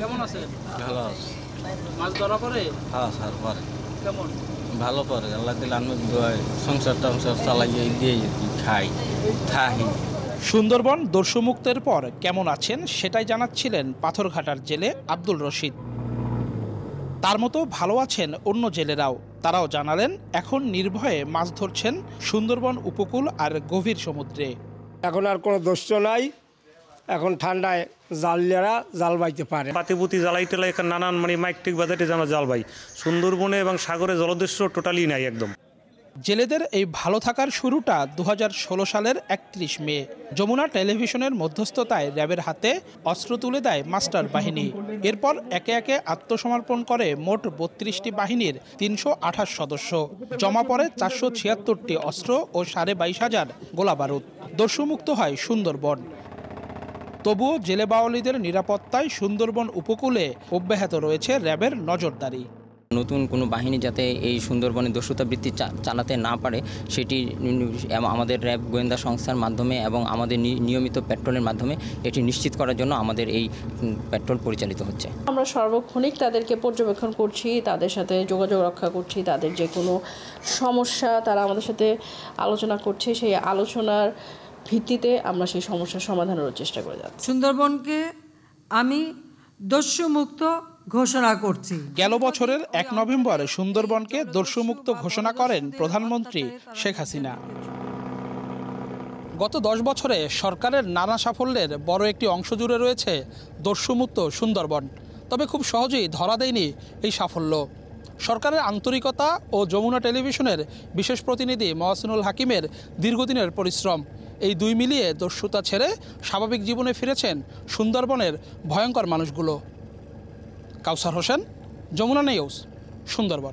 কেমন আছেন ভালো আছে। মাছ ধরা পরে? হ্যাঁ স্যার পারে। কেমন? ভালো পারে। আল্লাহ দিলে আমি সংসার টংসার চালাইয়ে দিয়ে খাই থাহি সুন্দরবন দস্যুমুক্তের পর কেমন আছেন সেটাই জানাচ্ছিলেন পাথরঘাটার জেলে আব্দুল রশিদ। তার মতো ভালো আছেন অন্য জেলেরাও। তারাও জানালেন এখন নির্ভয়ে মাছ ধরছেন সুন্দরবন উপকূল আর গভীর সমুদ্রে। এখন আর কোনো দোষ নাই। এখন ঠান্ডায় জালিয়ারা জাল বাইতে পারে। পাতিপুতি জ্বালাই টেলাই এখানে নানান মানে মাইক টিক যেন আমরা জাল বাই সুন্দরবনে এবং সাগরে জলদৃশ্য টোটালি নাই একদম। জেলেদের এই ভালো থাকার শুরুটা দু হাজার ষোলো সালের একত্রিশ মে। যমুনা টেলিভিশনের মধ্যস্থতায় র্যাবের হাতে অস্ত্র তুলে দেয় মাস্টার বাহিনী। এরপর একে একে আত্মসমর্পণ করে মোট বত্রিশটি বাহিনীর তিনশো আঠাশ সদস্য। জমা পড়ে চারশো ছিয়াত্তরটি অস্ত্র ও সাড়ে বাইশ হাজার গোলাবারুদ। দস্যুমুক্ত হয় সুন্দরবন। তবুও জেলে বাওয়ালিদের নিরাপত্তায় সুন্দরবন উপকূলে অব্যাহত রয়েছে র্যাবের নজরদারি। নতুন কোনো বাহিনী যাতে এই সুন্দরবনে দস্যুতা বৃত্তি চা- চালাতে না পারে সেটি আমাদের র্যাব গোয়েন্দা সংস্থার মাধ্যমে এবং আমাদের নি- নিয়মিত পেট্রোলের মাধ্যমে এটি নিশ্চিত করার জন্য আমাদের এই পেট্রোল পরিচালিত হচ্ছে। আমরা সর্বক্ষণিক তাদেরকে পর্যবেক্ষণ করছি তাদের সাথে যোগাযোগ রক্ষা করছি তাদের যে কোনো সমস্যা তারা আমাদের সাথে আলোচনা করছে সেই আলোচনার ভিত্তিতে আমরা সেই সমস্যার সমাধানের চেষ্টা করে যাচ্ছি। সুন্দরবনকে আমি দস্যুমুক্ত ঘোষণা করছি। গেল বছরের এক নভেম্বর সুন্দরবনকে দস্যুমুক্ত ঘোষণা করেন প্রধানমন্ত্রী শেখ হাসিনা। গত দশ বছরে সরকারের নানা সাফল্যের বড় একটি অংশ জুড়ে রয়েছে দস্যুমুক্ত সুন্দরবন। তবে খুব সহজেই ধরা দেয়নি এই সাফল্য। সরকারের আন্তরিকতা ও যমুনা টেলিভিশনের বিশেষ প্রতিনিধি মহাসিনুল হাকিমের দীর্ঘদিনের পরিশ্রম। এই দুই মিলিয়ে দস্যুতা ছেড়ে স্বাভাবিক জীবনে ফিরেছেন সুন্দরবনের ভয়ঙ্কর মানুষগুলো। কাউসার হোসেন, যমুনা নিউজ, সুন্দরবন।